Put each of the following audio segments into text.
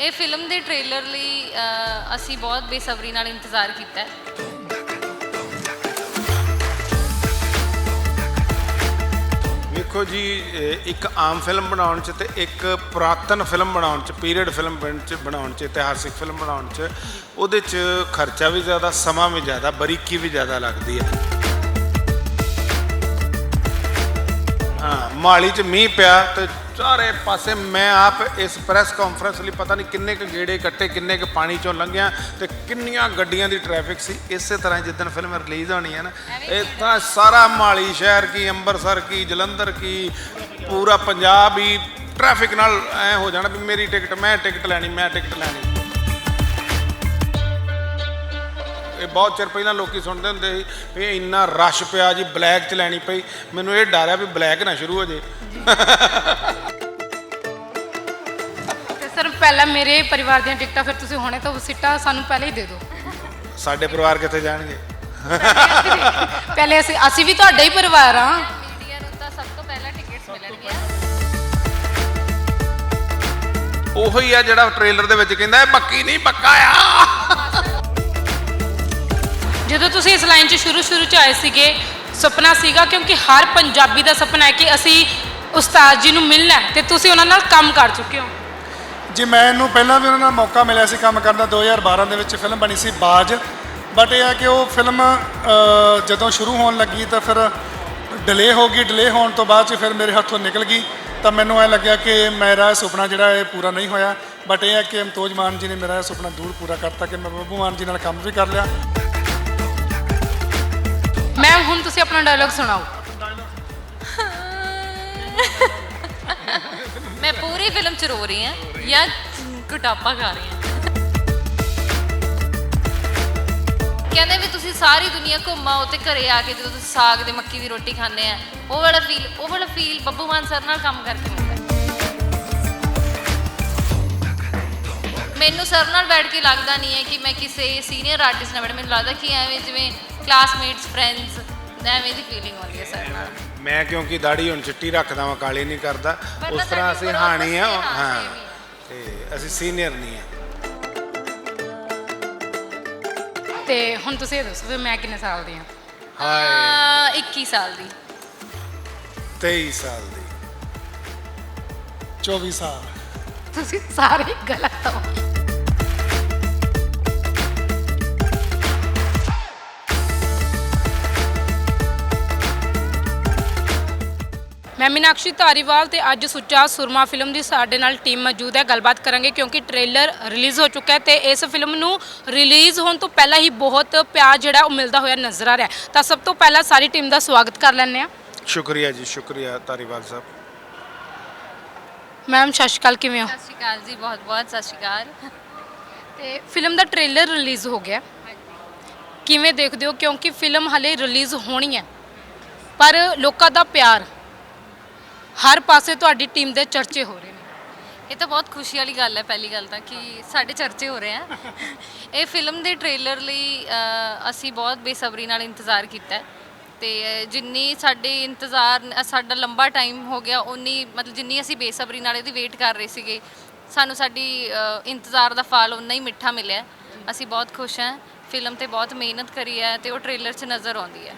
ਇਹ ਫਿਲਮ ਦੇ ਟ੍ਰੇਲਰ ਲਈ ਅ, ਅਸੀਂ ਬਹੁਤ ਬੇਸਬਰੀ ਨਾਲ ਇੰਤਜ਼ਾਰ ਕੀਤਾ ਹੈ। ਵੇਖੋ ਜੀ ਇਹ ਇੱਕ ਆਮ ਫਿਲਮ ਬਣਾਉਣ ਚ ਤੇ ਇੱਕ ਪੁਰਾਤਨ ਫਿਲਮ ਬਣਾਉਣ ਚ ਪੀਰੀਅਡ ਫਿਲਮ ਬਣ ਚ ਬਣਾਉਣ ਚ ਇਤਿਹਾਸਿਕ ਫਿਲਮ ਬਣਾਉਣ ਚ ਉਹਦੇ ਚ ਖਰਚਾ ਵੀ ਜ਼ਿਆਦਾ ਸਮਾਂ ਵੀ ਜ਼ਿਆਦਾ ਬਰੀਕੀ ਵੀ ਜ਼ਿਆਦਾ ਲੱਗਦੀ ਹੈ। ਮਾਲੀ ਚ ਮੀਂਹ ਪਿਆ ਤੇ ਚਾਰੇ ਪਾਸੇ ਮੈਂ ਆਪ ਇਸ ਪ੍ਰੈਸ ਕਾਨਫਰੰਸ ਲਈ ਪਤਾ ਨਹੀਂ ਕਿੰਨੇ ਕੁ ਗੇੜੇ ਕੱਟੇ ਕਿੰਨੇ ਕੁ ਪਾਣੀ ਚੋਂ ਲੰਘਿਆ ਤੇ ਕਿੰਨੀਆਂ ਗੱਡੀਆਂ ਦੀ ਟ੍ਰੈਫਿਕ ਸੀ। ਇਸੇ ਤਰ੍ਹਾਂ ਜਿੱਦਣ ਫਿਲਮ ਰਿਲੀਜ਼ ਹੋਣੀ ਹੈ ਨਾ ਇਹ ਤਾਂ ਸਾਰਾ ਮਾਲੀ ਸ਼ਹਿਰ ਕੀ ਅੰਮ੍ਰਿਤਸਰ ਕੀ ਜਲੰਧਰ ਕੀ ਪੂਰਾ ਪੰਜਾਬ ਹੀ ਟ੍ਰੈਫਿਕ ਨਾਲ ਐ ਹੋ ਜਾਣਾ ਵੀ ਮੇਰੀ ਟਿਕਟ ਮੈਂ ਟਿਕਟ ਲੈਣੀ ਮੈਂ ਟਿਕਟ ਲੈਣੀ। ਇਹ ਬਹੁਤ ਚਿਰ ਪਹਿਲਾਂ ਲੋਕੀ ਸੁਣਦੇ ਹੁੰਦੇ ਸੀ ਵੀ ਇੰਨਾ ਰਸ਼ ਪਿਆ ਜੀ ਬਲੈਕ ਚ ਲੈਣੀ ਪਈ। ਮੈਨੂੰ ਇਹ ਡਰ ਆ ਵੀ ਬਲੈਕ ਨਾ ਸ਼ੁਰੂ ਹੋ ਜੇ। ਤੇ ਸਰ ਪਹਿਲਾਂ ਮੇਰੇ ਪਰਿਵਾਰ ਦੀਆਂ ਟਿਕਟਾਂ ਫਿਰ ਤੁਸੀਂ ਹੁਣੇ ਤੋਂ ਸੀਟਾਂ ਸਾਨੂੰ ਪਹਿਲਾਂ ਹੀ ਦੇ ਦਿਓ। ਸਾਡੇ ਪਰਿਵਾਰ ਕਿੱਥੇ ਜਾਣਗੇ? ਪਹਿਲੇ ਅਸੀਂ ਅਸੀਂ ਵੀ ਤੁਹਾਡਾ ਹੀ ਪਰਿਵਾਰ ਆ ਮੀਡੀਆ ਨੂੰ ਤਾਂ ਸਭ ਤੋਂ ਪਹਿਲਾਂ ਟਿਕਟਸ ਮਿਲਣਗੀਆਂ। ਉਹੀ ਆ ਜਿਹੜਾ ਟ੍ਰੇਲਰ ਦੇ ਵਿੱਚ ਕਹਿੰਦਾ ਇਹ ਬੱਕੀ ਨਹੀਂ ਪੱਕਾ ਆ। ਜਦੋਂ ਤੁਸੀਂ ਇਸ ਲਾਈਨ 'ਚ ਸ਼ੁਰੂ ਸ਼ੁਰੂ 'ਚ ਆਏ ਸੀਗੇ, ਸੁਪਨਾ ਸੀਗਾ ਕਿਉਂਕਿ ਹਰ ਪੰਜਾਬੀ ਦਾ ਸੁਪਨਾ ਹੈ ਕਿ ਅਸੀਂ ਉਸਤਾਦ ਜੀ ਨੂੰ ਮਿਲਣਾ ਹੈ ਤੇ ਤੁਸੀਂ ਉਹਨਾਂ ਨਾਲ ਕੰਮ ਕਰ ਚੁੱਕੇ ਹੋ। ਜੀ ਮੈਨੂੰ ਪਹਿਲਾਂ ਵੀ ਉਹਨਾਂ ਨਾਲ ਮੌਕਾ ਮਿਲਿਆ ਸੀ ਕੰਮ ਕਰਨ ਦਾ 2012 ਦੇ ਵਿੱਚ ਫਿਲਮ ਬਣੀ ਸੀ ਬਾਜ। ਬਟ ਇਹ ਆ ਕਿ ਉਹ ਫਿਲਮ ਜਦੋਂ ਸ਼ੁਰੂ ਹੋਣ ਲੱਗੀ ਤਾਂ ਫਿਰ ਡਿਲੇ ਹੋ ਗਈ ਡਿਲੇ ਹੋਣ ਤੋਂ ਬਾਅਦ ਚ ਫਿਰ ਮੇਰੇ ਹੱਥੋਂ ਨਿਕਲ ਗਈ। ਤਾਂ ਮੈਨੂੰ ਐ ਲੱਗਿਆ ਕਿ ਮੇਰਾ ਸੁਪਨਾ ਜਿਹੜਾ ਇਹ ਪੂਰਾ ਨਹੀਂ ਹੋਇਆ। ਬਟ ਇਹ ਹੈ ਕਿ ਅਮਤੋਜ ਮਾਨ ਜੀ ਨੇ ਮੇਰਾ ਇਹ ਸੁਪਨਾ ਦੂਰ ਪੂਰਾ ਕਰਤਾ ਕਿ ਮੈਂ ਬੱਬੂ ਮਾਨ ਜੀ ਨਾਲ ਕੰਮ ਵੀ ਕਰ ਲਿਆ। ਹੁਣ ਤੁਸੀਂ ਆਪਣਾ ਡਾਇਲੌਗ ਸੁਣਾਓ। ਮੈਂ ਪੂਰੀ ਫਿਲਮ ਚ ਰੋ ਰਹੀ ਹਾਂ ਜਾਂ ਕੁਟਾਪਾ ਖਾ ਰਹੀ ਹਾਂ। ਕਹਿੰਦੇ ਵੀ ਤੁਸੀਂ ਸਾਰੀ ਦੁਨੀਆ ਘੁੰਮਾਓ ਤੇ ਘਰੇ ਆ ਕੇ ਜਦੋਂ ਤੁਸੀਂ ਸਾਗ ਦੇ ਮੱਕੀ ਦੀ ਰੋਟੀ ਖਾਂਦੇ ਆ, ਉਹ ਵਾਲਾ ਫੀਲ ਉਹ ਵਾਲਾ ਫੀਲ ਬੱਬੂ ਮਾਨ ਸਰ ਨਾਲ ਕੰਮ ਕਰਕੇ ਮਿਲਦਾ। ਮੈਨੂੰ ਸਰ ਨਾਲ ਬੈਠ ਕੇ ਲੱਗਦਾ ਨਹੀਂ ਹੈ ਕਿ ਮੈਂ ਕਿਸੇ ਸੀਨੀਅਰ ਆਰਟਿਸਟ ਨਾਲ ਬੈਠ, ਮੈਨੂੰ ਲੱਗਦਾ ਕਿ ਐਵੇਂ ਜਿਵੇਂ ਕਲਾਸਮੇਟਸ ਫਰੈਂਡਸ ਐਵੇਂ ਦੀ ਫੀਲਿੰਗ ਆਉਂਦੀ ਹੈ ਸਰ ਨਾਲ। ਮੈਂ ਕਿਉਂਕਿ ਦਾੜੀ ਹੁਣ ਚਿੱਟੀ ਰੱਖਦਾ ਵਾਂ ਕਾਲੀ ਨਹੀਂ ਕਰਦਾ। ਉਸ ਤਰ੍ਹਾਂ ਅਸੀਂ ਹਾਣੀ ਆ ਹਾਂ। ਤੇ ਅਸੀਂ ਸੀਨੀਅਰ ਨਹੀਂ ਆ। ਤੇ ਹੁਣ ਤੁਸੀਂ ਇਹ ਦੱਸੋ ਵੀ ਮੈਂ ਕਿੰਨੇ ਸਾਲ ਦੀ ਹਾਂ? ਹਾਏ। ਅਹ 21 ਸਾਲ ਦੀ। 23 ਸਾਲ ਦੀ। 24 ਸਾਲ। ਤੁਸੀਂ ਸਾਰੇ ਗਲਤ ਹੋ। ਮੈਂ ਮੀਨਾਕਸ਼ੀ ਧਾਰੀਵਾਲ ਤੇ ਅੱਜ ਸੁੱਚਾ ਸੁਰਮਾ ਫਿਲਮ ਦੀ ਸਾਡੇ ਨਾਲ ਟੀਮ ਮੌਜੂਦ ਹੈ। ਗੱਲਬਾਤ ਕਰਾਂਗੇ ਕਿਉਂਕਿ ਟ੍ਰੇਲਰ ਰਿਲੀਜ਼ ਹੋ ਚੁੱਕਾ ਹੈ ਤੇ ਇਸ ਫਿਲਮ ਨੂੰ ਰਿਲੀਜ਼ ਹੋਣ ਤੋਂ ਪਹਿਲਾਂ ਹੀ ਬਹੁਤ ਪਿਆਰ ਜਿਹੜਾ ਉਹ ਮਿਲਦਾ ਹੋਇਆ ਨਜ਼ਰ ਆ ਰਿਹਾ ਹੈ। ਤਾਂ ਸਭ ਤੋਂ ਪਹਿਲਾਂ ਸਾਰੀ ਟੀਮ ਦਾ ਸਵਾਗਤ ਕਰ ਲੈਂਦੇ ਆ ਸ਼ੁਕਰੀਆ ਜੀ ਸ਼ੁਕਰੀਆ ਧਾਰੀਵਾਲ ਸਾਹਿਬ। ਮੈਮ ਸਤਿ ਸ਼੍ਰੀ ਅਕਾਲ ਕਿਵੇਂ ਹੋ? ਸਤਿ ਸ਼੍ਰੀ ਅਕਾਲ ਜੀ ਬਹੁਤ ਬਹੁਤ ਸਤਿ ਸ਼੍ਰੀ ਅਕਾਲ। ਤੇ ਫਿਲਮ ਦਾ ਟ੍ਰੇਲਰ ਰਿਲੀਜ਼ ਹੋ ਗਿਆ। ਕਿਵੇਂ ਦੇਖਦੇ ਹੋ? ਕਿਉਂਕਿ ਫਿਲਮ ਹਲੇ ਰਿਲੀਜ਼ ਹੋਣੀ ਹੈ। ਪਰ ਲੋਕਾਂ ਦਾ ਪਿਆਰ ਹਰ ਪਾਸੇ ਤੁਹਾਡੀ ਟੀਮ ਦੇ ਚਰਚੇ ਹੋ ਰਹੇ ਨੇ। ਇਹ ਤਾਂ ਬਹੁਤ ਖੁਸ਼ੀ ਵਾਲੀ ਗੱਲ ਹੈ ਪਹਿਲੀ ਗੱਲ ਤਾਂ ਕਿ ਸਾਡੇ ਚਰਚੇ ਹੋ ਰਹੇ ਆ। ਇਹ ਫਿਲਮ ਦੇ ਟ੍ਰੇਲਰ ਲਈ ਅ, ਅਸੀਂ ਬਹੁਤ ਬੇਸਬਰੀ ਨਾਲ ਇੰਤਜ਼ਾਰ ਕੀਤਾ ਹੈ। ਤੇ ਜਿੰਨੀ ਸਾਡੇ ਇੰਤਜ਼ਾਰ ਸਾਡਾ ਲੰਬਾ ਟਾਈਮ ਹੋ ਗਿਆ ਉਨੀ ਮਤਲਬ ਜਿੰਨੀ ਅਸੀਂ ਬੇਸਬਰੀ ਨਾਲ ਇਹਦੀ ਵੇਟ ਕਰ ਰਹੇ ਸੀਗੇ ਸਾਨੂੰ ਸਾਡੀ ਅ, ਇੰਤਜ਼ਾਰ ਦਾ ਫਲ ਉਨਾ ਹੀ ਮਿੱਠਾ ਮਿਲਿਆ। ਅਸੀਂ ਬਹੁਤ ਖੁਸ਼ ਹਾਂ। ਫਿਲਮ ਤੇ ਬਹੁਤ ਮਿਹਨਤ ਕਰੀ ਹੈ ਤੇ ਉਹ ਟ੍ਰੇਲਰ 'ਚ ਨਜ਼ਰ ਆਉਂਦੀ ਹੈ।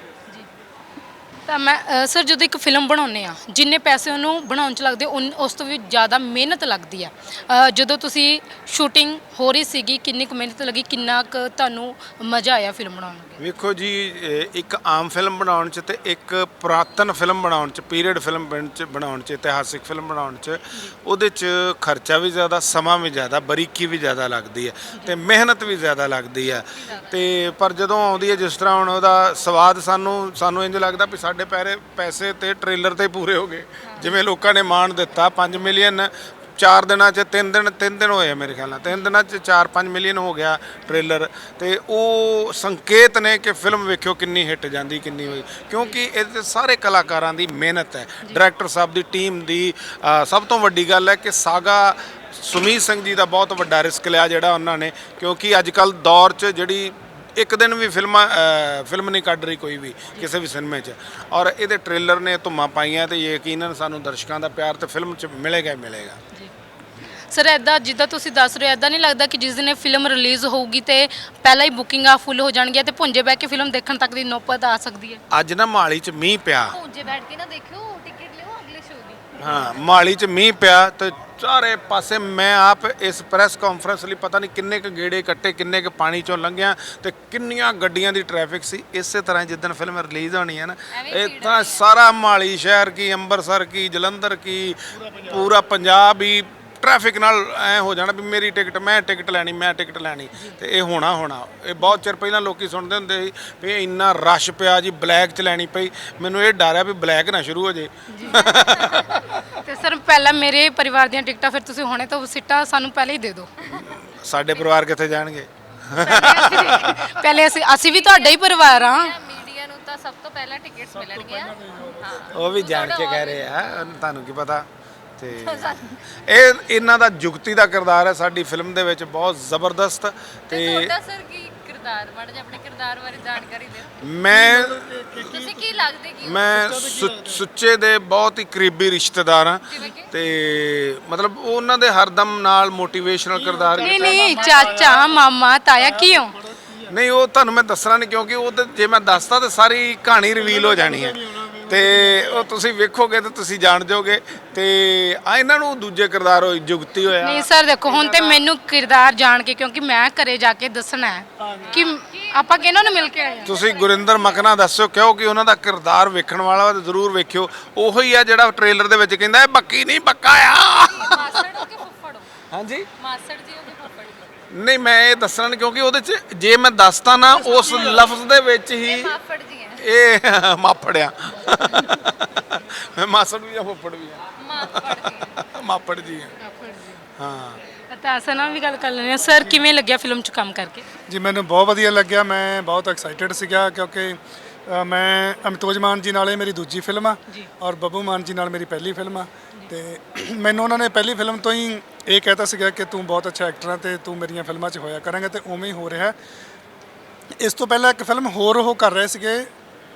ਤਾਂ ਮੈਂ ਅ, ਸਰ ਜਦੋਂ ਇੱਕ ਫਿਲਮ ਬਣਾਉਂਦੇ ਆ ਜਿੰਨੇ ਪੈਸੇ ਉਹਨੂੰ ਬਣਾਉਣ ਚ ਲੱਗਦੇ ਉਨ- ਉਸ ਤੋਂ ਵੀ ਜ਼ਿਆਦਾ ਮਿਹਨਤ ਲੱਗਦੀ ਆ। ਅ, ਜਦੋਂ ਤੁਸੀਂ ਸ਼ੂਟਿੰਗ ਹੋ ਰਹੀ ਸੀਗੀ ਕਿੰਨੀ ਕੁ ਮਿਹਨਤ ਲੱਗੀ ਕਿੰਨਾ ਕੁ ਤੁਹਾਨੂੰ ਮਜ਼ਾ ਆਇਆ ਫਿਲਮ ਬਣਾਉਣ ਲੱਗੇ ਵੇਖੋ ਜੀ ਇਹ ਇੱਕ ਆਮ ਫਿਲਮ ਬਣਾਉਣ ਚ ਤੇ ਇੱਕ ਪੁਰਾਤਨ ਫਿਲਮ ਬਣਾਉਣ ਚ ਪੀਰੀਅਡ ਫਿਲਮ ਬਣ ਚ ਬਣਾਉਣ ਚ ਇਤਿਹਾਸਿਕ ਫਿਲਮ ਬਣਾਉਣ ਚ ਉਹਦੇ ਚ ਖਰਚਾ ਵੀ ਜ਼ਿਆਦਾ ਸਮਾਂ ਵੀ ਜ਼ਿਆਦਾ ਬਰੀਕੀ ਵੀ ਜ਼ਿਆਦਾ ਲੱਗਦੀ ਹੈ ਤੇ ਮਿਹਨਤ ਵੀ ਜ਼ਿਆਦਾ ਲੱਗਦੀ ਹੈ ਤੇ ਪਰ ਜਦੋਂ ਆਉਂਦੀ ਹੈ ਜਿਸ ਤਰ੍ਹਾਂ ਹੁਣ ਉਹਦਾ ਸਵਾਦ ਸਾਨੂੰ ਸਾਨੂੰ ਇੰਜ ਲੱਗਦਾ ਵੀ ਸਾਡੇ ਪੈਰੇ ਪੈਸੇ ਤੇ ਟ੍ਰੇਲਰ ਤੇ ਪੂਰੇ ਹੋ ਗਏ। ਜਿਵੇਂ ਲੋਕਾਂ ਨੇ ਮਾਣ ਦਿੱਤਾ 5 ਮਿਲੀਅਨ ਚਾਰ ਦਿਨਾਂ 'ਚ ਤਿੰਨ ਦਿਨ ਤਿੰਨ ਦਿਨ ਹੋਏ ਮੇਰੇ ਖਿਆਲ ਨਾਲ। ਤਿੰਨ ਦਿਨਾਂ 'ਚ 4-5 ਮਿਲੀਅਨ ਹੋ ਗਿਆ ਟ੍ਰੇਲਰ। ਤੇ ਉਹ ਸੰਕੇਤ ਨੇ ਕਿ ਫਿਲਮ ਵੇਖਿਓ ਕਿੰਨੀ ਹਿੱਟ ਜਾਂਦੀ ਕਿੰਨੀ ਹੋਈ। ਕਿਉਂਕਿ ਇਹਦੇ 'ਤੇ ਸਾਰੇ ਕਲਾਕਾਰਾਂ ਦੀ ਮਿਹਨਤ ਹੈ। ਡਾਇਰੈਕਟਰ ਸਾਹਿਬ ਦੀ ਟੀਮ ਦੀ ਸਭ ਤੋਂ ਵੱਡੀ ਗੱਲ ਹੈ ਕਿ ਸਾਗਾ ਸੁਮੀਤ ਸਿੰਘ ਜੀ ਦਾ ਬਹੁਤ ਵੱਡਾ ਰਿਸਕ ਲਿਆ ਜਿਹੜਾ ਉਹਨਾਂ ਨੇ। ਕਿਉਂਕਿ ਅੱਜ ਕੱਲ ਦੌਰ 'ਚ ਜਿਹੜੀ ਇੱਕ ਦਿਨ ਵੀ ਫਿਲਮਾਂ ਫਿਲਮ ਨਹੀਂ ਕੱਢ ਰਹੀ ਕੋਈ ਵੀ ਕਿਸੇ ਵੀ ਸਿਨੇਮੇ 'ਚ। ਔਰ ਇਹਦੇ ਟ੍ਰੇਲਰ ਨੇ ਧੁੰਮਾਂ ਪਾਈਆਂ ਤੇ ਯਕੀਨਨ ਸਾਨੂੰ ਦਰਸ਼ਕਾਂ ਦਾ ਪਿਆਰ ਤੇ ਫਿਲਮ 'ਚ ਮਿਲੇਗਾ ਹੀ ਮਿਲੇਗਾ। ਸਰ ਐਦਾਂ ਜਿੱਦਾਂ ਤੁਸੀਂ ਦੱਸ ਰਹੇ ਹੋ ਐਦਾਂ ਨਹੀਂ ਲੱਗਦਾ ਕਿ ਜਿਸ ਦਿਨ ਇਹ ਫਿਲਮ ਰਿਲੀਜ਼ ਹੋਊਗੀ ਤੇ ਪਹਿਲਾਂ ਹੀ ਬੁਕਿੰਗਾਂ ਫੁੱਲ ਹੋ ਜਾਣਗੀਆਂ ਤੇ ਭੁੰਜੇ ਬਹਿ ਕੇ ਫਿਲਮ ਦੇਖਣ ਤੱਕ ਦੀ ਨੌਬਤ ਆ ਸਕਦੀ ਹੈ? ਅੱਜ ਨਾ ਮਾਲੀ 'ਚ ਮੀਂਹ ਪਿਆ। ਪੂੰਜੇ ਬੈਠ ਕੇ ਨਾ ਦੇਖਿਓ ਟਿਕਟ ਲਿਓ ਅਗਲੇ ਸ਼ੋਅ ਦੀ। ਹਾਂ ਮਾਲੀ 'ਚ ਮੀਂਹ ਪਿਆ ਤੇ ਚਾਰੇ ਪਾਸੇ ਮੈਂ ਆਪ ਇਸ ਪ੍ਰੈਸ ਕਾਨਫਰੰਸ ਲਈ ਪਤਾ ਨਹੀਂ ਕਿੰਨੇ ਕ ਗੇੜੇ ਕੱਟੇ ਕਿੰਨੇ ਕ ਪਾਣੀ ਚੋਂ ਲੰਘਿਆ ਤੇ ਕਿੰਨੀਆਂ ਗੱਡੀਆਂ ਦੀ ਟ੍ਰੈਫਿਕ ਸੀ। ਇਸੇ ਤਰ੍ਹਾਂ ਜਿੱਦਣ ਫਿਲਮ ਰਿਲੀਜ਼ ਹੋਣੀ ਹੈ ਨਾ ਇਹ ਤਾਂ ਸਾਰਾ ਮਾਲੀ ਸ਼ਹਿਰ ਕੀ ਅੰਮ੍ਰਿਤਸਰ ਕੀ ਜਲੰਧਰ ਕੀ ਪੂਰਾ ਪੰਜਾਬ ਹੀ ਟ੍ਰੈਫਿਕ ਨਾਲ ਐ ਹੋ ਜਾਣਾ ਵੀ ਮੇਰੀ ਟਿਕਟ ਮੈਂ ਟਿਕਟ ਲੈਣੀ ਮੈਂ ਟਿਕਟ ਲੈਣੀ। ਤੇ ਇਹ ਹੋਣਾ ਹੋਣਾ। ਇਹ ਬਹੁਤ ਚਿਰ ਪਹਿਲਾਂ ਲੋਕੀ ਸੁਣਦੇ ਹੁੰਦੇ ਸੀ ਵੀ ਇੰਨਾ ਰਸ਼ ਪਿਆ ਜੀ ਬਲੈਕ ਚ ਲੈਣੀ ਪਈ। ਮੈਨੂੰ ਇਹ ਡਰ ਆ ਵੀ ਬਲੈਕ ਨਾ ਸ਼ੁਰੂ ਹੋ ਜੇ। ਸਰ ਪਹਿਲਾਂ ਮੇਰੇ ਪਰਿਵਾਰ ਦੀਆਂ ਟਿਕਟਾਂ ਫਿਰ ਤੁਸੀਂ ਹੁਣੇ ਤੋਂ ਸਿੱਟਾਂ ਸਾਨੂੰ ਪਹਿਲਾਂ ਹੀ ਦੇ ਦਿਓ। ਸਾਡੇ ਪਰਿਵਾਰ ਕਿੱਥੇ ਜਾਣਗੇ? ਪਹਿਲੇ ਅਸੀਂ ਅਸੀਂ ਵੀ ਤੁਹਾਡਾ ਹੀ ਪਰਿਵਾਰ ਆ ਮੀਡੀਆ ਨੂੰ ਤਾਂ ਸਭ ਤੋਂ ਪਹਿਲਾਂ ਟਿਕਟਸ ਮਿਲਣਗੀਆਂ। ਹਾਂ। ਉਹ ਵੀ ਜਾਣ ਕੇ ਕਹਿ ਰਹੇ ਆ ਤੁਹਾਨੂੰ ਕੀ ਪਤਾ? ਤੇ ਇਹ ਇਹਨਾਂ ਦਾ ਜੁਗਤੀ ਦਾ ਕਿਰਦਾਰ ਹੈ ਸਾਡੀ ਫਿਲਮ ਦੇ ਵਿੱਚ ਬਹੁਤ ਜ਼ਬਰਦਸਤ ਤੇ ਤੇ ਤੁਹਾਡਾ ਸਰ ਕੀ ਕਿਰਦਾਰ ਮਾੜਾ ਜਿਹਾ ਆਪਣੇ ਕਿਰਦਾਰ ਬਾਰੇ ਜਾਣਕਾਰੀ ਦਿਓ। ਮੈਂ ਤੁਸੀਂ ਕੀ ਲੱਗਦੇ ਕੀ ਹੋ? ਮੈਂ ਸੁ- ਸੁੱਚੇ ਦੇ ਬਹੁਤ ਹੀ ਕਰੀਬੀ ਰਿਸ਼ਤੇਦਾਰ ਹਾਂ। ਜਿਵੇਂ ਕਿ? ਤੇ ਮਤਲਬ ਉਹਨਾਂ ਦੇ ਹਰਦਮ ਨਾਲ ਮੋਟੀਵੇਸ਼ਨਲ ਕਿਰਦਾਰ ਨਹੀਂ ਨਹੀਂ ਚਾਚਾ ਮਾਮਾ ਤਾਇਆ ਕੀ ਹੋ ਨਹੀਂ ਉਹ ਤੁਹਾਨੂੰ ਮੈਂ ਦੱਸਣਾ ਨਹੀਂ ਕਿਉਂਕਿ ਉਹ ਤੇ ਜੇ ਮੈਂ ਦੱਸਤਾ ਤੇ ਸਾਰੀ ਕਹਾਣੀ ਰਿਵੀਲ ਹੋ ਜਾਣੀ ਹੈ। ਤੇ ਉਹ ਤੁਸੀਂ ਵੇਖੋਗੇ ਤੇ ਤੁਸੀਂ ਜਾਣ ਜਾਓਗੇ ਤੇ ਆ ਇਹਨਾਂ ਨੂੰ ਦੂਜੇ ਕਿਰਦਾਰ ਹੋਈ ਜੁਗਤੀ ਹੋਇਆ। ਨਹੀਂ ਸਰ ਦੇਖੋ ਹੁਣ ਤੇ ਮੈਨੂੰ ਕਿਰਦਾਰ ਜਾਣ ਕੇ ਕਿਉਂਕਿ ਮੈਂ ਘਰੇ ਜਾ ਕੇ ਦੱਸਣਾ ਹੈ ਕਿ ਆਪਾਂ ਕਿਹਨਾਂ ਨੂੰ ਮਿਲ ਕੇ ਆਏ ਹਾਂ? ਤੁਸੀਂ ਗੁਰਿੰਦਰ ਮਕਨਾ ਦੱਸੋ ਕਿਉਂਕਿ ਉਹਨਾਂ ਦਾ ਕਿਰਦਾਰ ਵੇਖਣ ਵਾਲਾ ਵਾ ਤੇ ਜ਼ਰੂਰ ਵੇਖਿਓ। ਉਹੋ ਹੀ ਆ ਜਿਹੜਾ ਟ੍ਰੇਲਰ ਦੇ ਵਿੱਚ ਕਹਿੰਦਾ ਇਹ ਬੱਕੀ ਨਹੀਂ ਬੱਕਾ ਆ ਹਾਂਜੀ? ਮਾਸੜ ਜੀ ਕਿ ਫੁੱਫੜ। ਨਹੀਂ ਮੈਂ ਇਹ ਦੱਸਣਾ ਨਹੀਂ ਕਿਉਂਕਿ ਉਹਦੇ ਚ ਜੇ ਮੈਂ ਦੱਸਤਾ ਨਾ ਉਸ ਲਫ਼ਜ਼ ਦੇ ਵਿੱਚ ਹੀ ਮਾਫੜ ਜੀ ਇਹ ਮਾਪੜਿਆ। ਮੈਂ ਮਾਸੜ ਵੀ ਆ ਫੁੱਫੜ ਵੀ ਆ। ਮਾਪੜ ਜੀ ਆ। ਹਾਂ। ਤਾਂ ਵੀ ਗੱਲ ਕਰ ਲੈਂਦੇ ਹਾਂ। ਸਰ ਕਿਵੇਂ ਲੱਗਿਆ ਫਿਲਮ 'ਚ ਕੰਮ ਕਰਕੇ? ਜੀ ਮੈਨੂੰ ਬਹੁਤ ਵਧੀਆ ਲੱਗਿਆ। ਮੈਂ ਬਹੁਤ ਐਕਸਾਈਟਿਡ ਸੀਗਾ ਕਿਉਂਕਿ ਅ, ਮੈਂ ਅਮਿਤੋਜ ਮਾਨ ਜੀ ਨਾਲ ਮੇਰੀ ਦੂਜੀ ਫਿਲਮ ਆ ਔਰ ਬੱਬੂ ਮਾਨ ਜੀ ਨਾਲ ਮੇਰੀ ਪਹਿਲੀ ਫਿਲਮ ਆ। ਤੇ ਮੈਨੂੰ ਉਹਨਾਂ ਨੇ ਪਹਿਲੀ ਫਿਲਮ ਤੋਂ ਹੀ ਇਹ ਕਹਿਤਾ ਸੀਗਾ ਕਿ ਤੂੰ ਬਹੁਤ ਅੱਛਾ ਐਕਟਰ ਆ ਤੇ ਤੂੰ ਮੇਰੀਆਂ ਫਿਲਮਾਂ 'ਚ ਹੋਇਆ ਕਰਾਂਗਾ ਤੇ ਉਵੇਂ ਹੀ ਹੋ ਰਿਹਾ। ਇਸ ਤੋਂ ਪਹਿਲਾਂ ਇੱਕ ਫਿਲਮ ਹੋਰ ਉਹ ਕਰ ਰਹੇ ਸੀਗੇ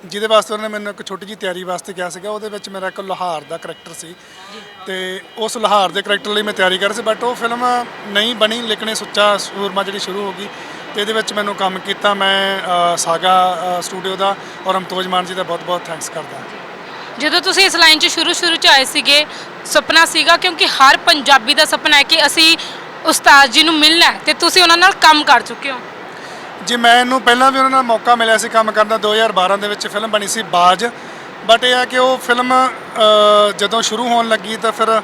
ਜਿਹਦੇ ਵਾਸਤੇ ਉਹਨਾਂ ਨੇ ਮੈਨੂੰ ਇੱਕ ਛੋਟੀ ਜਿਹੀ ਤਿਆਰੀ ਵਾਸਤੇ ਕਿਹਾ ਸੀਗਾ ਉਹਦੇ ਵਿੱਚ ਮੇਰਾ ਇੱਕ ਲੋਹਾਰ ਦਾ ਕਰੈਕਟਰ ਸੀ। ਤੇ ਉਸ ਲੋਹਾਰ ਦੇ ਕਰੈਕਟਰ ਲਈ ਮੈਂ ਤਿਆਰੀ ਕਰ ਰਹੀ ਸੀ ਬਟ ਉਹ ਫਿਲਮ ਨਹੀਂ ਬਣੀ ਲੇਕਿਨ ਇਹ ਸੁੱਚਾ ਸੂਰਮਾ ਜਿਹੜੀ ਸ਼ੁਰੂ ਹੋ ਗਈ ਤੇ ਇਹਦੇ ਵਿੱਚ ਮੈਨੂੰ ਕੰਮ ਕੀਤਾ ਮੈਂ ਸਾਗਾ ਸਟੂਡੀਓ ਦਾ ਔਰ ਅਮਤੋਜ ਮਾਨ ਜੀ ਦਾ ਬਹੁਤ ਬਹੁਤ ਥੈਂਕਸ ਕਰਦਾ। ਜਦੋਂ ਤੁਸੀਂ ਇਸ ਲਾਈਨ 'ਚ ਸ਼ੁਰੂ ਸ਼ੁਰੂ 'ਚ ਆਏ ਸੀਗੇ ਸੁਪਨਾ ਸੀਗਾ ਕਿਉਂਕਿ ਹਰ ਪੰਜਾਬੀ ਦਾ ਸੁਪਨਾ ਹੈ ਕਿ ਅਸੀਂ ਉਸਤਾਦ ਜੀ ਨੂੰ ਮਿਲਣਾ ਤੇ ਤੁਸੀਂ ਉਹਨਾਂ ਨਾਲ ਕੰਮ ਕਰ ਚੁੱਕੇ ਹੋ। ਜੀ ਮੈਨੂੰ ਪਹਿਲਾਂ ਵੀ ਉਹਨਾਂ ਨਾਲ ਮੌਕਾ ਮਿਲਿਆ ਸੀ ਕੰਮ ਕਰਨ ਦਾ 2012 ਦੇ ਵਿੱਚ ਫਿਲਮ ਬਣੀ ਸੀ ਬਾਜ। ਬਟ ਇਹ ਆ ਕਿ ਉਹ ਫਿਲਮ ਜਦੋਂ ਸ਼ੁਰੂ ਹੋਣ ਲੱਗੀ ਤਾਂ ਫਿਰ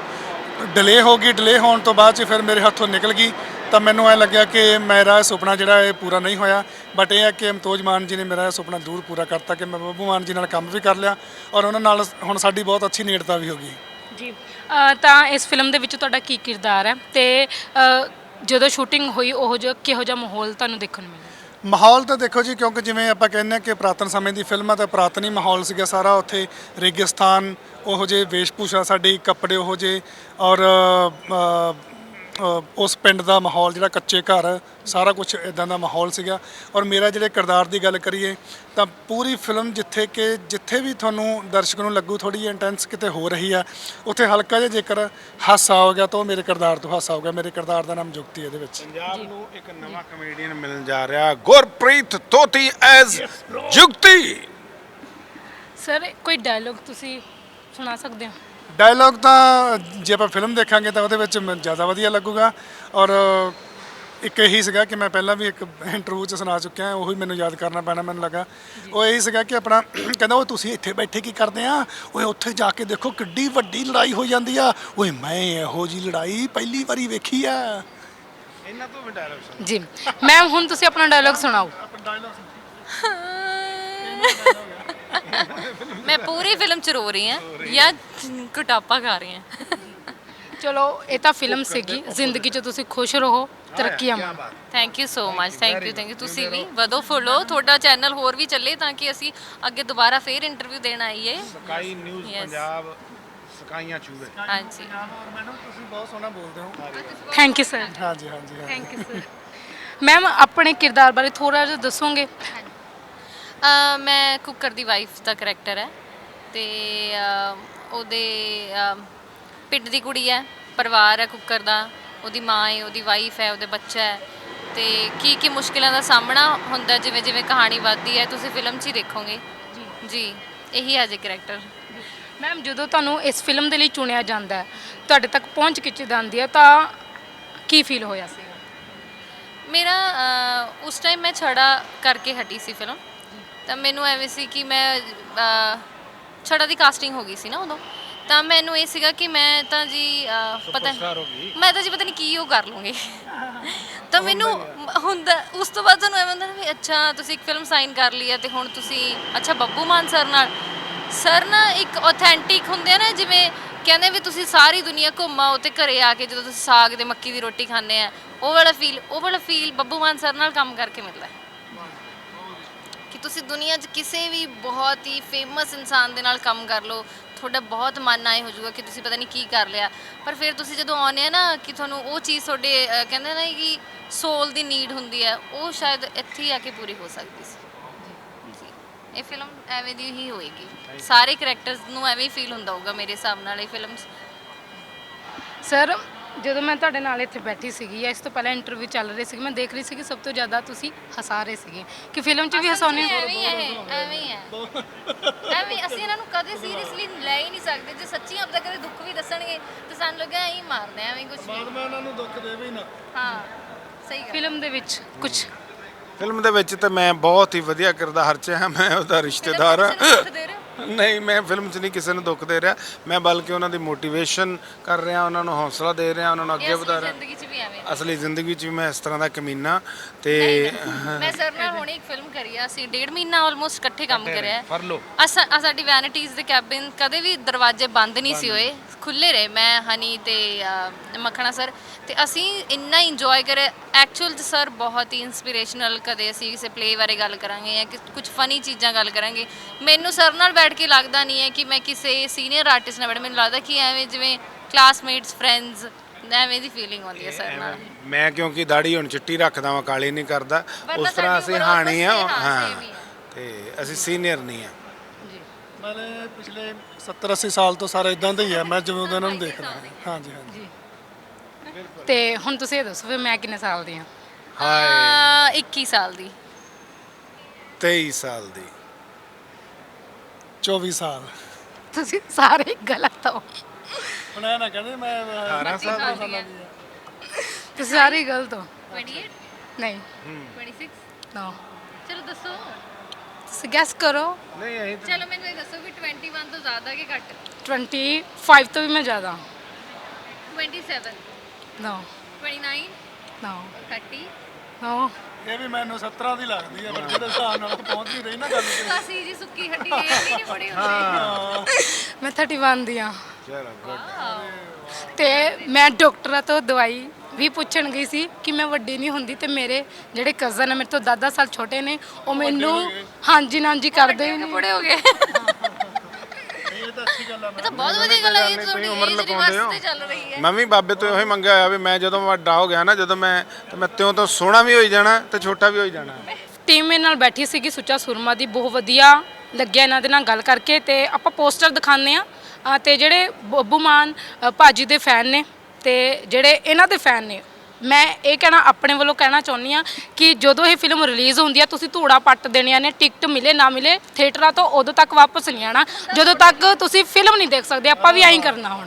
ਡਿਲੇ ਹੋ ਗਈ ਡਿਲੇ ਹੋਣ ਤੋਂ ਬਾਅਦ ਚ ਫਿਰ ਮੇਰੇ ਹੱਥੋਂ ਨਿਕਲ ਗਈ। ਤਾਂ ਮੈਨੂੰ ਐ ਲੱਗਿਆ ਕਿ ਮੇਰਾ ਸੁਪਨਾ ਜਿਹੜਾ ਇਹ ਪੂਰਾ ਨਹੀਂ ਹੋਇਆ। ਬਟ ਇਹ ਹੈ ਕਿ ਅਮਤੋਜ ਮਾਨ ਜੀ ਨੇ ਮੇਰਾ ਇਹ ਸੁਪਨਾ ਦੂਰ ਪੂਰਾ ਕਰਤਾ ਕਿ ਮੈਂ ਬੱਬੂ ਮਾਨ ਜੀ ਨਾਲ ਕੰਮ ਵੀ ਕਰ ਲਿਆ ਔਰ ਉਹਨਾਂ ਨਾਲ ਹੁਣ ਸਾਡੀ ਬਹੁਤ ਅੱਛੀ ਨੇੜਤਾ ਵੀ ਹੋ ਗਈ। ਜੀ ਤਾਂ ਇਸ ਫਿਲਮ ਦੇ ਵਿੱਚ ਤੁਹਾਡਾ ਕੀ ਕਿਰਦਾਰ ਹੈ? ਤੇ ਜਦੋਂ ਸ਼ੂਟਿੰਗ ਹੋਈ, ਉਹ ਜਿਹਾ ਕਿਹੋ ਜਿਹਾ ਮਾਹੌਲ ਤੁਹਾਨੂੰ ਦੇਖਣ ਨੂੰ ਮਿਲਿਆ? ਮਾਹੌਲ ਤਾਂ ਦੇਖੋ ਜੀ, ਕਿਉਂਕਿ ਜਿਵੇਂ ਆਪਾਂ ਕਹਿੰਦੇ ਹਾਂ ਕਿ ਪੁਰਾਤਨ ਸਮੇਂ ਦੀ ਫਿਲਮਾਂ ਤਾਂ ਪੁਰਾਤਨ ਮਾਹੌਲ ਸੀਗਾ ਸਾਰਾ ਉੱਥੇ। ਰੇਗਿਸਤਾਨ, ਉਹੋ ਜਿਹੇ ਵੇਸ਼ਭੂਸ਼ਾ, ਸਾਡੀ ਕੱਪੜੇ ਉਹੋ ਜਿਹੇ ਔਰ ਉਸ ਪਿੰਡ ਦਾ ਮਾਹੌਲ ਜਿਹੜਾ ਕੱਚੇ ਘਰ ਸਾਰਾ ਕੁਝ ਇਦਾਂ ਦਾ ਮਾਹੌਲ ਸੀਗਾ। ਔਰ ਮੇਰਾ ਜਿਹੜੇ ਕਿਰਦਾਰ ਦੀ ਗੱਲ ਕਰੀਏ ਤਾਂ ਪੂਰੀ ਫਿਲਮ ਜਿੱਥੇ ਕਿ ਜਿੱਥੇ ਵੀ ਤੁਹਾਨੂੰ ਦਰਸ਼ਕ ਨੂੰ ਲੱਗੂ ਥੋੜੀ ਜਿਹੀ ਇੰਟੈਂਸ ਕਿਤੇ ਹੋ ਰਹੀ ਆ ਉੱਥੇ ਹਲਕਾ ਜਿਹਾ ਜੇਕਰ ਹਾਸਾ ਹੋ ਗਿਆ ਤਾਂ ਉਹ ਮੇਰੇ ਕਿਰਦਾਰ ਤੋਂ ਹਾਸਾ ਹੋ ਗਿਆ। ਮੇਰੇ ਕਿਰਦਾਰ ਦਾ ਨਾਮ ਜੁਗਤੀ ਹੈ ਇਹਦੇ ਵਿੱਚ। ਪੰਜਾਬ ਨੂੰ ਇੱਕ ਨਵਾਂ ਕਮੇਡੀਅਨ ਮਿਲਣ ਜਾ ਰਿਹਾ ਗੁਰਪ੍ਰੀਤ ਤੋਤੀ ਐਜ਼ ਜੁਗਤੀ। ਸਰ ਕੋਈ ਡਾਇਲੋਗ ਤੁਸੀਂ ਸੁਣਾ ਸਕਦੇ ਹੋ? ਡਾਇਲੌਗ ਤਾਂ ਜੇ ਆਪਾਂ ਫਿਲਮ ਦੇਖਾਂਗੇ ਤਾਂ ਉਹਦੇ ਵਿੱਚ ਮੈਨੂੰ ਜ਼ਿਆਦਾ ਵਧੀਆ ਲੱਗੂਗਾ। ਔਰ ਇੱਕ ਇਹੀ ਸੀਗਾ ਕਿ ਮੈਂ ਪਹਿਲਾਂ ਵੀ ਇੱਕ ਇੰਟਰਵਿਊ 'ਚ ਸੁਣਾ ਚੁੱਕਿਆ ਹਾਂ ਉਹੀ ਮੈਨੂੰ ਯਾਦ ਕਰਨਾ ਪੈਣਾ ਮੈਨੂੰ ਲੱਗਾ। ਉਹ ਇਹੀ ਸੀਗਾ ਕਿ ਆਪਣਾ ਕਹਿੰਦਾ ਉਹ ਤੁਸੀਂ ਇੱਥੇ ਬੈਠੇ ਕੀ ਕਰਦੇ ਆ? ਓਏ ਉੱਥੇ ਜਾ ਕੇ ਦੇਖੋ ਕਿੱਡੀ ਵੱਡੀ ਲੜਾਈ ਹੋ ਜਾਂਦੀ ਆ। ਓਏ ਮੈਂ ਇਹੋ ਜੀ ਲੜਾਈ ਪਹਿਲੀ ਵਾਰੀ ਵੇਖੀ ਆ। ਇਹਨਾਂ ਤੋਂ ਵੀ ਡਾਇਲੌਗ ਜੀ। ਮੈਮ ਹੁਣ ਤੁਸੀਂ ਆਪਣਾ ਡਾਇਲੌਗ ਸੁਣਾਓ। ਮੈਂ ਪੂਰੀ ਫਿਲਮ ਚ ਰੋ ਰਹੀ ਹਾਂ ਜਾਂ ਕੁਟਾਪਾ ਖਾ ਰਹੀ ਹਾਂ। ਚਲੋ ਇਹ ਤਾਂ ਫਿਲਮ ਸੀਗੀ। ਜ਼ਿੰਦਗੀ 'ਚ ਤੁਸੀਂ ਖੁਸ਼ ਰਹੋ ਤਰੱਕੀਆਂ ਮਾਣੋ thank you so much thank you thank you ਤੁਸੀਂ ਵੀ ਵਧੋ ਫੁੱਲੋ ਤੁਹਾਡਾ ਚੈਨਲ ਹੋਰ ਵੀ ਚੱਲੇ ਤਾਂ ਕਿ ਅਸੀਂ ਅੱਗੇ ਦੁਬਾਰਾ ਫੇਰ ਇੰਟਰਵਿਊ ਦੇਣ ਆਈਏ। Sky News Yes. ਪੰਜਾਬ ਸਕਾਈਆਂ ਚੂਹੇ। ਹਾਂਜੀ। ਮੈਡਮ ਤੁਸੀਂ ਬਹੁਤ ਸੋਹਣਾ ਬੋਲਦੇ ਹੋ ਥੈਂਕ ਯੂ ਸਰ ਹਾਂਜੀ ਹਾਂਜੀ ਹਾਂਜੀ। ਥੈਂਕ ਯੂ ਸਰ ਮੈਮ ਆਪਣੇ ਕਿਰਦਾਰ ਬਾਰੇ ਥੋੜਾ ਜਿਹਾ ਦੱਸੋਗੇ? ਮੈਂ ਕੁੱਕਰ ਦੀ ਵਾਈਫ ਦਾ ਕਰੈਕਟਰ ਹੈ ਤੇ ਉਹਦੇ ਅਹ, ਪਿੰਡ ਦੀ ਕੁੜੀ ਹੈ ਪਰਿਵਾਰ ਹੈ ਕੁੱਕਰ ਦਾ ਉਹਦੀ ਮਾਂ ਹੈ ਉਹਦੀ ਵਾਈਫ ਹੈ ਉਹਦੇ ਬੱਚਾ ਹੈ ਤੇ ਕੀ ਕੀ ਮੁਸ਼ਕਿਲਾਂ ਦਾ ਸਾਹਮਣਾ ਹੁੰਦਾ ਜਿਵੇਂ ਜਿਵੇਂ ਕਹਾਣੀ ਵੱਧਦੀ ਹੈ ਤੁਸੀਂ ਫਿਲਮ 'ਚ ਹੀ ਦੇਖੋਗੇ। ਜੀ। ਜੀ ਇਹੀ ਹੈ ਜੀ ਕਰੈਕਟਰ ਮੈਮ ਜਦੋਂ ਤੁਹਾਨੂੰ ਇਸ ਫਿਲਮ ਦੇ ਲਈ ਚੁਣਿਆ ਜਾਂਦਾ ਹੈ ਤੁਹਾਡੇ ਤੱਕ ਪਹੁੰਚ ਕਿੱਥੇ ਜਾਂਦੀ ਹੈ ਤਾਂ ਕੀ ਫੀਲ ਹੋਇਆ ਸੀ ਮੇਰਾ ਉਸ ਟਾਈਮ ਮੈਂ ਛੜਾ ਕਰਕੇ ਹਟੀ ਸੀ ਫਿਲਮ ਤਾਂ ਮੈਨੂੰ ਐਵੇਂ ਸੀ ਕਿ ਮੈਂ ਅਹ, ਛੜਾ ਦੀ ਕਾਸਟਿੰਗ ਹੋ ਗਈ ਸੀ ਨਾ ਉਦੋਂ। ਤਾਂ ਮੈਨੂੰ ਇਹ ਸੀਗਾ ਕਿ ਮੈਂ ਤਾਂ ਜੀ ਪਤਾ ਹੋ ਗਈ। ਮੈਂ ਤਾਂ ਜੀ ਪਤਾ ਨਹੀਂ ਕੀ ਉਹ ਕਰ ਲੂੰਗੀ। ਤਾਂ ਮੈਨੂੰ ਮ- ਹੁੰਦਾ ਉਸ ਤੋਂ ਬਾਅਦ ਤੁਹਾਨੂੰ ਐਵੇਂ ਹੁੰਦਾ ਨਾ ਵੀ ਅੱਛਾ ਤੁਸੀਂ ਇੱਕ ਫਿਲਮ ਸਾਈਨ ਕਰ ਲਈ ਹੈ ਤੇ ਹੁਣ ਤੁਸੀਂ ਅੱਛਾ ਬੱਬੂ ਮਾਨ ਸਰ ਨਾਲ। ਸਰ ਨਾ ਇੱਕ ਆਥੈਂਟਿਕ ਹੁੰਦੇ ਆ ਨਾ ਜਿਵੇਂ ਕਹਿੰਦੇ ਵੀ ਤੁਸੀਂ ਸਾਰੀ ਦੁਨੀਆ ਘੁੰਮਾਓ ਤੇ ਘਰੇ ਆ ਕੇ ਜਦੋਂ ਤੁਸੀਂ ਸਾਗ ਤੇ ਮੱਕੀ ਦੀ ਰੋਟੀ ਖਾਂਦੇ ਆ ਉਹ ਵਾਲਾ ਫੀਲ ਉਹ ਵਾਲਾ ਫੀਲ ਬੱਬੂ ਮਾਨ ਸਰ ਨਾਲ ਕੰਮ ਕਰਕੇ ਮਿਲਦਾ। ਹੈ ਤੁਸੀਂ ਦੁਨੀਆ 'ਚ ਕਿਸੇ ਵੀ ਬਹੁਤ ਹੀ ਫੇਮਸ ਇਨਸਾਨ ਦੇ ਨਾਲ ਕੰਮ ਕਰ ਲਓ ਤੁਹਾਡਾ ਬਹੁਤ ਮਨ ਆਏ ਹੋ ਜਾਊਗਾ ਕਿ ਤੁਸੀਂ ਪਤਾ ਨਹੀਂ ਕੀ ਕਰ ਲਿਆ। ਪਰ ਫਿਰ ਤੁਸੀਂ ਜਦੋਂ ਆਉਂਦੇ ਆ ਨਾ ਕਿ ਤੁਹਾਨੂੰ ਉਹ ਚੀਜ਼ ਤੁਹਾਡੇ ਅਹ, ਕਹਿੰਦੇ ਨਾ ਕਿ ਸੋਲ ਦੀ ਨੀਡ ਹੁੰਦੀ ਹੈ ਉਹ ਸ਼ਾਇਦ ਇੱਥੇ ਹੀ ਆ ਕੇ ਪੂਰੀ ਹੋ ਸਕਦੀ ਸੀ। ਇਹ ਫਿਲਮ ਐਵੇਂ ਦੀ ਹੀ ਹੋਏਗੀ। ਸਾਰੇ ਕੈਰੈਕਟਰਸ ਨੂੰ ਐਵੇਂ ਹੀ ਫੀਲ ਹੁੰਦਾ ਹੋਊਗਾ ਮੇਰੇ ਹਿਸਾਬ ਨਾਲ ਇਹ ਫਿਲਮ ਸਰ ਜਦੋਂ ਮੈਂ ਤੁਹਾਡੇ ਨਾਲ ਇੱਥੇ ਬੈਠੀ ਸੀਗੀ ਜਾਂ ਇਸ ਤੋਂ ਪਹਿਲਾਂ ਇੰਟਰਵਿਊ ਚੱਲ ਰਹੀ ਸੀ ਮੈਂ ਦੇਖ ਰਹੀ ਸੀ ਕਿ ਸਭ ਤੋਂ ਜ਼ਿਆਦਾ ਤੁਸੀਂ ਹਸਾ ਰਹੇ ਸੀਗੇ। ਕਿ ਫਿਲਮ 'ਚ ਵੀ ਹਸਾਉਣੇ ਹੋ ਐਵੇਂ ਹੀ ਹੈ ਇਹ, ਐਵੇਂ ਹੀ ਹੈ। ਐਵੇਂ ਅਸੀਂ ਇਹਨਾਂ ਨੂੰ ਕਦੇ ਸੀਰੀਅਸਲੀ ਲੈ ਹੀ ਨਹੀਂ ਸਕਦੇ। ਜੇ ਸੱਚੀ ਆਪਦਾ ਕਦੇ ਦੁੱਖ ਵੀ ਦੱਸਣਗੇ ਤੇ ਸਾਨੂੰ ਲੱਗਿਆ ਐਂ ਹੀ ਮਾਰਦੇ ਆ, ਐਵੇਂ ਕੁਝ ਬਾਅਦ ਮੈਂ ਉਹਨਾਂ ਨੂੰ ਦੁੱਖ ਦੇਵੇ ਹੀ ਨਾ। ਹਾਂ ਸਹੀ ਗੱਲ। ਫਿਲਮ ਦੇ ਵਿੱਚ ਕੁਝ ਫਿਲਮ ਦੇ ਵਿੱਚ ਤੇ ਮੈਂ ਬਹੁਤ ਹੀ ਵਧੀਆ ਕਿਰਦਾਰ 'ਚ ਹਾਂ ਮੈਂ ਉਹਦਾ ਰਿਸ਼ਤੇਦਾਰ ਹਾਂ। ਕਿਸੇ ਨੂੰ ਦੁੱਖ ਦੇ ਰਹੇ ਹੋ? ਨਹੀਂ ਮੈਂ ਫਿਲਮ 'ਚ ਨਹੀਂ ਕਿਸੇ ਨੂੰ ਦੁੱਖ ਦੇ ਰਿਹਾ। ਮੈਂ ਬਲਕਿ ਉਹਨਾਂ ਦੀ ਮੋਟੀਵੇਸ਼ਨ ਕਰ ਰਿਹਾ ਉਹਨਾਂ ਨੂੰ ਹੌਸਲਾ ਦੇ ਰਿਹਾ ਉਹਨਾਂ ਨੂੰ ਅੱਗੇ ਵਧਾ ਰਿਹਾ। ਜ਼ਿੰਦਗੀ 'ਚ ਵੀ ਐਵੇਂ। ਅਸਲੀ ਜ਼ਿੰਦਗੀ 'ਚ ਵੀ ਮੈਂ ਇਸ ਤਰ੍ਹਾਂ ਦਾ ਕਮੀਨਾ ਤੇ ਮੈਂ ਸਰ ਨਾਲ ਹੁਣੇ ਇੱਕ ਫਿਲਮ ਕਰੀ ਆ। ਅਸੀਂ ਡੇਢ ਮਹੀਨਾ ਆਲਮੋਸਟ ਇਕੱਠੇ ਕੰਮ ਕਰਿਆ। ਆ ਸਾਡੀ ਵੈਨਿਟੀਜ਼ ਦੇ ਕੈਬਿਨ ਕਦੇ ਵੀ ਦਰਵਾਜ਼ੇ ਬੰਦ ਨਹੀਂ ਸੀ ਹੋਏ। ਖੁੱਲੇ ਰਹੇ। ਮੈਂ ਹਨੀ ਤੇ ਮੱਖਣਾ ਸਰ। ਤੇ ਅਸੀਂ ਇੰਨਾ ਇੰਜੋਏ ਕਰੇ ਐਕਚੁਅਲ ਸਰ ਬਹੁਤ ਹੀ ਇਨਸਪੀਰੇਸ਼ਨਲ ਕਦੇ ਅਸੀਂ ਕਿਸੇ ਪਲੇ ਬਾਰੇ ਗੱਲ ਕਰਾਂਗੇ ਜਾਂ ਕੁਝ ਫਨੀ ਚੀਜ਼ਾਂ ਗੱਲ ਕਰਾਂਗੇ। ਮੈਨੂੰ ਸਰ ਨਾਲ ਬੈਠ ਕੇ ਲੱਗਦਾ ਨਹੀਂ ਹੈ ਕਿ ਮੈਂ ਕਿਸੇ ਸੀਨੀਅਰ ਆਰਟਿਸਟ ਨਾਲ ਬੈਠ ਮੈਨੂੰ ਲੱਗਦਾ ਕਿ ਐਵੇਂ ਜਿਵੇਂ ਕਲਾਸਮੇਟਸ ਫਰੈਂਡਸ ਐਵੇਂ ਦੀ ਫੀਲਿੰਗ ਆਉਂਦੀ ਹੈ ਸਰ ਨਾਲ। ਮੈਂ ਕਿਉਂਕਿ ਦਾੜੀ ਹੁਣ ਚਿੱਟੀ ਰੱਖਦਾ ਵਾਂ ਕਾਲੀ ਨਹੀਂ ਕਰਦਾ ਉਸ ਤਰ੍ਹਾਂ ਅਸੀਂ ਹਾਣੀ ਆ ਹਾਂ। ਤੇ ਅਸੀਂ ਸੀਨੀਅਰ ਨਹੀਂ ਆ। ਮੈਨੇ ਪਿਛਲੇ 70 80 ਸਾਲ ਤੋਂ ਸਾਰਾ ਇਦਾਂ ਦਾ ਹੀ ਹੈ ਮੈਂ ਜਿਵੇਂ ਉਹਦਾ ਇਹਨਾਂ ਨੂੰ ਦੇਖ ਰਿਹਾ ਹਾਂਜੀ ਹਾਂਜੀ। ਤੇ ਹੁਣ ਤੁਸੀਂ ਇਹ ਦੱਸੋ ਫਿਰ ਮੈਂ ਕਿੰਨੇ ਸਾਲ ਦੀ ਹਾਂ? ਹਾਏ। ਅਹ 21 ਸਾਲ ਦੀ। 23 ਸਾਲ ਦੀ। 24 ਸਾਲ। ਤੁਸੀਂ ਸਾਰੇ ਗਲਤ ਹੋ। ਹੁਣ ਇਹ ਨਾ ਕਹਿੰਦੇ ਮੈਂ 18 ਸਾਲ ਦੀ ਤੁਸੀਂ ਸਾਰੇ ਹੀ ਗਲਤ ਹੋ। 28 ਨਹੀਂ। 26 ਨੋ। ਚਲੋ ਦੱਸੋ। ਤੁਸੀਂ ਗੈਸ ਕਰੋ। ਨਹੀਂ ਅਸੀਂ ਤਾਂ- ਚਲੋ ਮੈਨੂੰ ਇਹ ਦੱਸੋ ਵੀ 21 ਤੋਂ ਜ਼ਿਆਦਾ ਕਿ ਘੱਟ? 25 ਤੋਂ ਵੀ ਮੈਂ ਜ਼ਿਆਦਾ। 27 ਨੋ। 29 ਨੋ। 30 ਨੋ। ਇਹ ਵੀ ਮੈਨੂੰ 17 ਦੀ ਲੱਗਦੀ ਹੈ ਪਰ ਜਿਹੜੇ ਹਿਸਾਬ ਨਾਲ ਪਹੁੰਚਦੀ ਰਹੀ ਨਾ ਗੱਲ ਤੇ। ਕਾਸੀ ਜੀ ਸੁੱਕੀ ਹੱਡੀ ਇਹ ਵੀ ਨਹੀਂ ਬੜੀ ਹੁੰਦੀ। ਮੈਂ 31 ਦੀ ਹਾਂ ਚਲੋ ਗੁੱਡ ਤੇ ਮੈਂ ਡਾਕਟਰਾਂ ਤੋਂ ਦਵਾਈ ਵੀ ਪੁੱਛਣ ਗਈ ਸੀ ਕਿ ਮੈਂ ਵੱਡੀ ਨਹੀਂ ਹੁੰਦੀ ਤੇ ਮੇਰੇ ਜਿਹੜੇ ਕਜ਼ਨ ਹੈ ਮੇਰੇ ਤੋਂ 10 ਸਾਲ ਛੋਟੇ ਨੇ ਉਹ ਮੈਨੂੰ ਹਾਂਜੀ ਨਾਂਜੀ ਕਰਦੇ ਹੀ ਨਹੀਂ ਬੜੇ ਹੋ ਗਏ। ਤਾਂ ਅੱਛੀ ਗੱਲ ਆ ਇਹ ਤਾਂ ਬਹੁਤ ਵਧੀਆ ਗੱਲ ਹੈ ਇਹ ਤੁਸੀਂ ਤੁਹਾਡੀ ਉਮਰ ਏਜ ਲਗਾਉਂਦੇ ਰਿਵਰਸ ਹੋ। ਤੇ ਚੱਲ ਰਹੀ ਹੈ। ਮੈਂ ਵੀ ਬਾਬੇ ਤੋਂ ਇਹੋ ਹੀ ਮੰਗਿਆ ਹੋਇਆ ਵੀ ਮੈਂ ਜਦੋਂ ਵੱਡਾ ਹੋ ਗਿਆ ਨਾ ਜਦੋਂ ਮੈਂ ਤੇ ਮੈਂ ਤਿਉਂ ਤੋਂ ਸੋਹਣਾ ਵੀ ਹੋਈ ਜਾਣਾ ਤੇ ਛੋਟਾ ਵੀ ਹੋਈ ਜਾਣਾ। ਟੀਮ ਮੇਰੇ ਨਾਲ ਬੈਠੀ ਸੀਗੀ ਸੁੱਚਾ ਸੁਰਮਾ ਦੀ ਬਹੁਤ ਵਧੀਆ ਲੱਗਿਆ ਇਹਨਾਂ ਦੇ ਨਾਲ ਗੱਲ ਕਰਕੇ ਤੇ ਆਪਾਂ ਪੋਸਟਰ ਦਿਖਾਉਂਦੇ ਆ ਤੇ ਜਿਹੜੇ ਬੱਬੂ ਮਾਨ ਭਾਜੀ ਦੇ ਫੈਨ ਨੇ ਤੇ ਜਿਹੜੇ ਇਹਨਾਂ ਦੇ ਫੈਨ ਨੇ ਮੈਂ ਇਹ ਕਹਿਣਾ ਆਪਣੇ ਵੱਲੋਂ ਕਹਿਣਾ ਚਾਹੁੰਦੀ ਆ ਕਿ ਜਦੋਂ ਇਹ ਫਿਲਮ ਰਿਲੀਜ਼ ਹੁੰਦੀ ਆ, ਤੁਸੀਂ ਧੂੜਾ ਪੱਟ ਦੇਣੀਆਂ ਨੇ ਟਿਕਟ ਮਿਲੇ, ਨਾ ਮਿਲੇ ਥੀਏਟਰਾਂ ਤੋਂ ਉਦੋਂ ਤੱਕ ਵਾਪਸ ਨਹੀਂ ਆਣਾ ਜਦੋਂ ਤੱਕ ਤੁਸੀਂ ਫਿਲਮ ਨਹੀਂ ਦੇਖ ਸਕਦੇ, ਆਪਾਂ ਵੀ ਐਂ ਹੀ ਕਰਨਾ ਹੁਣ।